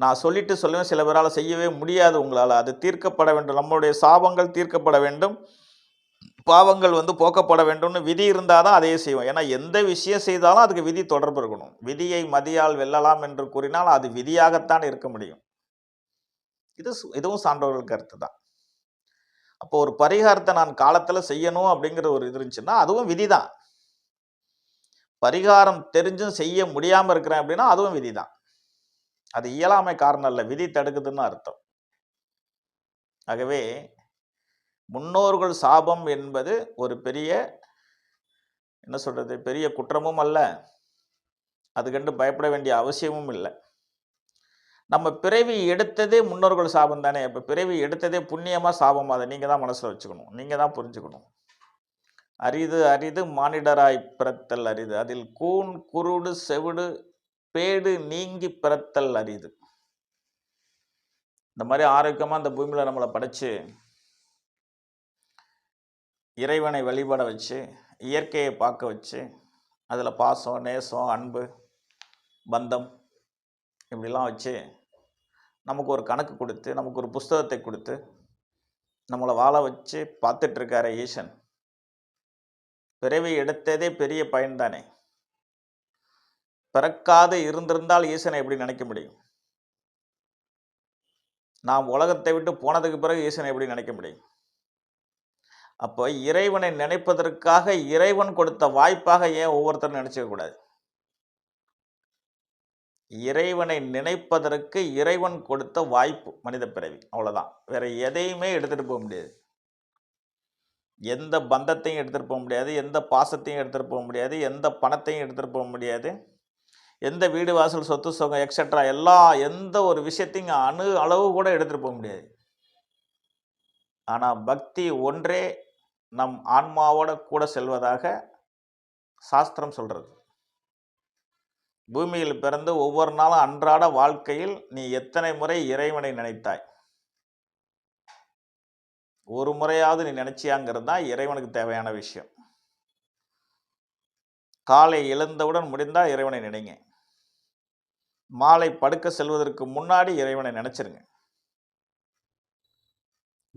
நான் சொல்லிட்டு சொல்லுவேன் சில பேரால் செய்யவே முடியாது உங்களால். அது தீர்க்கப்பட வேண்டும். நம்மளுடைய சாபங்கள் தீர்க்கப்பட வேண்டும். பாவங்கள் வந்து போக்கப்பட வேண்டும்னு விதி இருந்தால் தான் அதையே செய்வோம். ஏன்னா எந்த விஷயம் செய்தாலும் அதுக்கு விதி தொடர்பு இருக்கணும். விதியை மதியால் வெல்லலாம் என்று கூறினால் அது விதியாகத்தான் இருக்க முடியும். இது சு- இதுவும் சான்றோர்கள் கருத்து தான். அப்போ ஒரு பரிகாரத்தை நான் காலத்தில் செய்யணும் அப்படிங்கிற ஒரு இது இருந்துச்சுன்னா அதுவும் விதி தான். பரிகாரம் தெரிஞ்சும் செய்ய முடியாமல் இருக்கிறேன் அப்படின்னா அதுவும் விதி தான். அது இயலாமை காரணம் இல்லை விதி தடுக்குதுன்னு அர்த்தம். ஆகவே முன்னோர்கள் சாபம் என்பது ஒரு பெரிய என்ன சொல்றது பெரிய குற்றமும் அல்ல. அது பயப்பட வேண்டிய அவசியமும் இல்லை. நம்ம பிறவி எடுத்ததே முன்னோர்கள் சாபம் தானே இப்போ பிறவி எடுத்ததே புண்ணியமாக சாபம்? அதை நீங்கள் தான் மனசில் வச்சுக்கணும். நீங்கள் தான் புரிஞ்சுக்கணும். அரிது அரிது மானிடராய் பிறத்தல் அரிது. அதில் கூன் குருடு செவிடு பேடு நீங்கி பிறத்தல் அரிது. இந்த மாதிரி ஆரோக்கியமாக அந்த பூமியில் நம்மளை படைச்சு இறைவனை வழிபட வச்சு இயற்கையை பார்க்க வச்சு அதில் பாசம் நேசம் அன்பு பந்தம் இப்படிலாம் வச்சு நமக்கு ஒரு கணக்கு கொடுத்து நமக்கு ஒரு புஸ்தகத்தை கொடுத்து நம்மளை வாழ வச்சு பார்த்துட்ருக்காரு ஈசன். பிறவி எடுத்ததே பெரிய பயன்தானே. பிறக்காது இருந்திருந்தால் ஈசனை எப்படி நினைக்க முடியும்? நாம் உலகத்தை விட்டு போனதுக்கு பிறகு ஈசனை எப்படி நினைக்க முடியும்? அப்போ இறைவனை நினைப்பதற்காக இறைவன் கொடுத்த வாய்ப்பாக ஏன் ஒவ்வொருத்தரும் நினைச்சிக்கக்கூடாது இறைவனை நினைப்பதற்கு இறைவன் கொடுத்த வாய்ப்பு மனித பிறவி. அவ்வளோதான் வேற எதையுமே எடுத்துகிட்டு போக முடியாது. எந்த பந்தத்தையும் எடுத்துகிட்டு போக முடியாது. எந்த பாசத்தையும் எடுத்துகிட்டு போக முடியாது. எந்த பணத்தையும் எடுத்துகிட்டு போக முடியாது. எந்த வீடு வாசல் சொத்து சுகம் எக்ஸெட்ரா எல்லா எந்த ஒரு விஷயத்தையும் அணு அளவு கூட எடுத்துட்டு போக முடியாது. ஆனால் பக்தி ஒன்றே நம் ஆன்மாவோட கூட செல்வதாக சாஸ்திரம் சொல்கிறது பூமியில் பிறந்து ஒவ்வொரு நாளும் அன்றாட வாழ்க்கையில் நீ எத்தனை முறை இறைவனை நினைத்தாய்? ஒரு முறையாவது நீ நினச்சியாங்கிறது தான் இறைவனுக்கு தேவையான விஷயம். காலை எழுந்தவுடன் முடிந்தால் இறைவனை நினைங்க. மாலை படுக்க செல்வதற்கு முன்னாடி இறைவனை நினைச்சிருங்க.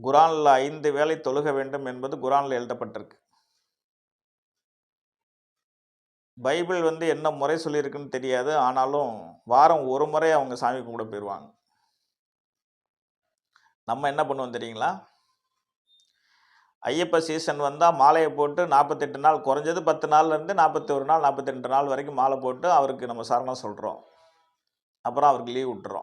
குரானில் ஐந்து வேளை தொழுக வேண்டும் என்பது குரானில் எழுதப்பட்டிருக்கு. பைபிள் வந்து என்ன முறை சொல்லியிருக்குன்னு தெரியாது. ஆனாலும் வாரம் ஒரு முறை அவங்க சாமி கும்பிட போயிடுவாங்க நம்ம என்ன பண்ணுவோம் தெரியுங்களா? ஐயப்ப சீசன் வந்தால் மாலையை போட்டு நாற்பத்தெட்டு நாள் குறைஞ்சது பத்து நாள்லேருந்து நாற்பத்தி ஒரு நாள் நாற்பத்தி ரெண்டு நாள் வரைக்கும் மாலை போட்டு அவருக்கு நம்ம சரணம் சொல்கிறோம் அப்புறம் அவருக்கு லீவ் விட்டுறோம்.